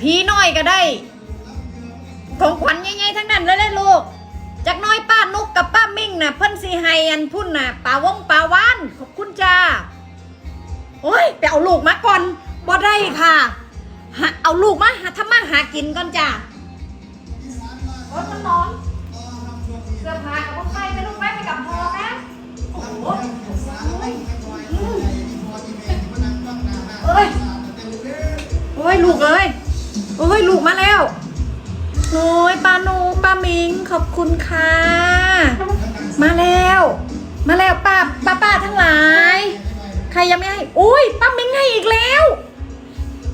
พี่น้อยก็ได้ ของขวัญใหญ่ๆทั้งนั้นเลยเลยลูกจากน้อยป้านุกกับป้ามิ่งน่ะเพิ่นสีไฮอันพุ่นน่ะป่าวงป่าวานขอบคุณจ้าโอ้ยไปเอาลูกมาก่อนบ่ได้ค่ะหาเอาลูกมาหาทำมาหากินก่อนจ้าโอ้ยมันนอนเสื้อผ้ากับพวกใครไปลูกไปไปกับพ่อแม่โอ้โหเอ้ยโอ้ยลูกเอ้ย ลูกมาแล้วโอ้ยป้าหนูป้ามิงขอบคุณค่ะ มาแล้ว มาแล้วป้าป้าป้าทั้งหลาย ใครยังไม่ให้อุ้ยป้ามิงให้อีกแล้ว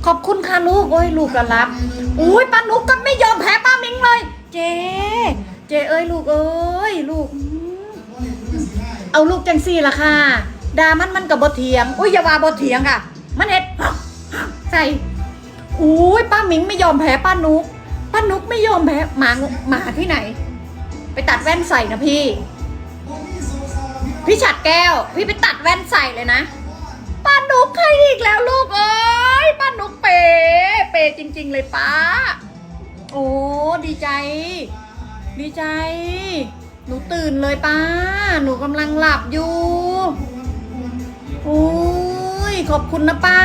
ขอบคุณค่ะลูกโอ้ยลูกก็รับอุ้ยป้านุกก็ไม่ยอมแพ้ป้ามิงเลย เจเจเอ้ยลูกเอ้ยลูก เอาลูกจังซี่ละค่ะดามันมันกับบทเถียงอุ้ยอย่าว่าบทเถียงค่ะ มันเห็ดใส่ อุ้ยป้ามิงไม่ยอมแพ้ป้านุก ป้านุกไม่ยอมแพ้หมาหมาที่ไหน ไปตัดแว่นใส่นะพี่ พี่ฉัดแก้ว พี่ไปตัดแว่นใส่เลยนะป้านุกใครอีกแล้วลูกเอ้ยป้านุกเปเปจริง ๆ เลยป้า โอ้ดีใจ ดีใจ หนูตื่นเลยป้า หนูกำลังหลับอยู่โอ้ยขอบคุณนะป้า